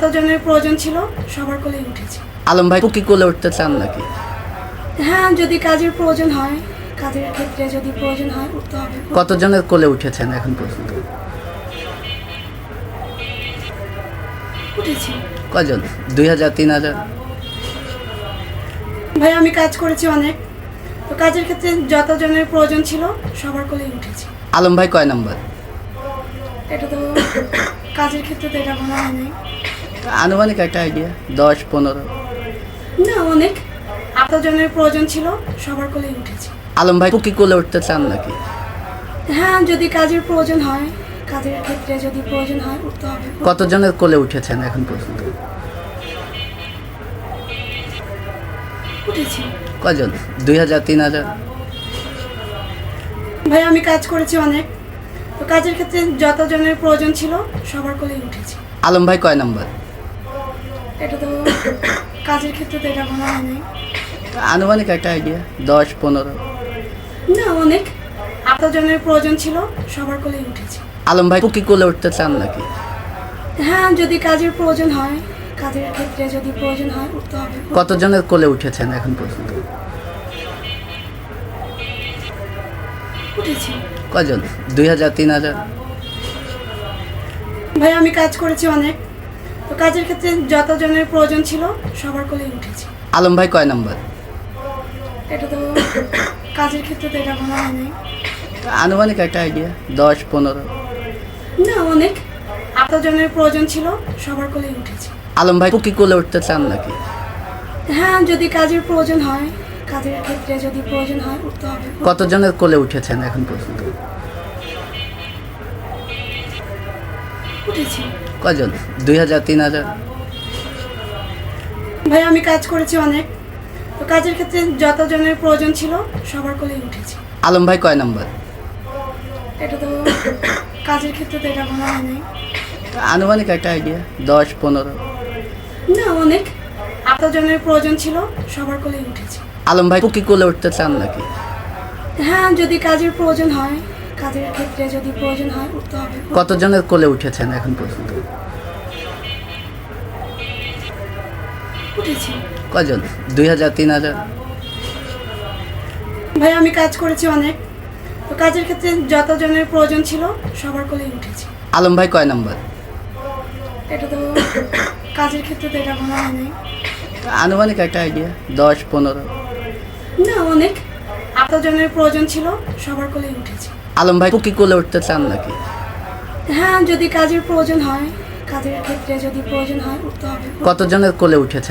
যতজনের প্রয়োজন ছিল সবার কোলেই উঠেছি। আলম ভাই কি কোলে উঠতে চান নাকি? হ্যাঁ যদি কাজের প্রয়োজন হয় কাজের ক্ষেত্রে যদি প্রয়োজন হয় উঠতে হবে। কতজনের কোলে উঠেছেন এখন পর্যন্ত? উঠেছি। কজন? দুই হাজার তিন হাজার? ভাই আমি কাজ করেছি অনেক। তো কাজের ক্ষেত্রে যতজনের প্রয়োজন ছিল সবার কোলেই উঠেছি। আলম ভাই কয় নাম্বার? এটা তো কাজের ক্ষেত্রে তো এটা বলা হয় নাই। আনুমানিক একটা আইডিয়া দশ পনেরো। না অনেক। যতজনের প্রয়োজন ছিল সবার কোলেই উঠেছি। আলম ভাই কি কোলে উঠতে চান নাকি? হ্যাঁ যদি কাজের প্রয়োজন হয় কাজের ক্ষেত্রে যদি প্রয়োজন হয় উঠতে হবে। কতজনের কোলে উঠেছেন এখন পর্যন্ত? উঠেছি। কজন? দুই হাজার তিন হাজার? ভাই আমি কাজ করেছি অনেক। তো কাজের ক্ষেত্রে যতজনের প্রয়োজন ছিল সবার কোলেই উঠেছি। আলম ভাই কয় নাম্বার? এটা তো কাজের ক্ষেত্রে তো এটা বলা হয় নাই আনুমানিক একটা আইডিয়া দশ পনেরো। না অনেক। যতজনের প্রয়োজন ছিল সবার কোলেই উঠেছি। আলম ভাই কি কোলে উঠতে চান নাকি? হ্যাঁ যদি কাজের প্রয়োজন হয় কাজের ক্ষেত্রে যদি প্রয়োজন হয় উঠতে হবে। কতজনের কোলে উঠেছেন এখন পর্যন্ত? উঠেছি। কজন? দুই হাজার তিন হাজার? ভাই আমি কাজ করেছি অনেক। তো কাজের ক্ষেত্রে যতজনের প্রয়োজন ছিল সবার কোলেই উঠেছি। আলম ভাই কয় নাম্বার? এটা তো কাজের ক্ষেত্রে তো এটা বলা হয় নাই। আনুমানিক একটা আইডিয়া দশ পনেরো? না অনেক। যতজনের প্রয়োজন ছিল সবার কোলেই উঠেছি। আলম ভাই কি কোলে উঠতে চান নাকি? হ্যাঁ যদি কাজের প্রয়োজন হয় কাজের ক্ষেত্রে যদি প্রয়োজন হয় উঠতে হবে। কতজনের কোলে উঠেছেন এখন পর্যন্ত? উঠেছি। কজন? দুই হাজার তিন হাজার? ভাই আমি কাজ করেছি অনেক। তো কাজের ক্ষেত্রে যতজনের প্রয়োজন ছিল সবার কোলেই উঠেছি। আলম ভাই কয় নাম্বার? এটা তো কাজের ক্ষেত্রে তো এটা বলা হয় নাই। আনুমানিক একটা আইডিয়া দশ পনেরো? না অনেক। যতজনের প্রয়োজন ছিল সবার কোলেই উঠেছি। আলম ভাই কি কোলে উঠতে চান নাকি? হ্যাঁ যদি কাজের প্রয়োজন হয় কাজের ক্ষেত্রে যদি প্রয়োজন হয় উঠতে হবে। কতজনের কোলে উঠেছেন এখন পর্যন্ত? উঠেছি। কজন? দুই হাজার তিন হাজার? ভাই আমি কাজ করেছি অনেক। তো কাজের ক্ষেত্রে যতজনের প্রয়োজন ছিল সবার কোলেই উঠেছি। আলম ভাই কয় নাম্বার? এটা তো কাজের ক্ষেত্রে তো এটা বলা হয় নাই। আনুমানিক একটা আইডিয়া দশ পনেরো? না অনেক। যতজনের প্রয়োজন ছিল সবার কোলেই উঠেছি। আলম ভাই কি কোলে উঠতে চান নাকি? হ্যাঁ যদি কাজের প্রয়োজন হয় কাজের ক্ষেত্রে যদি প্রয়োজন হয় উঠতে হবে। কতজনের কোলে উঠেছেন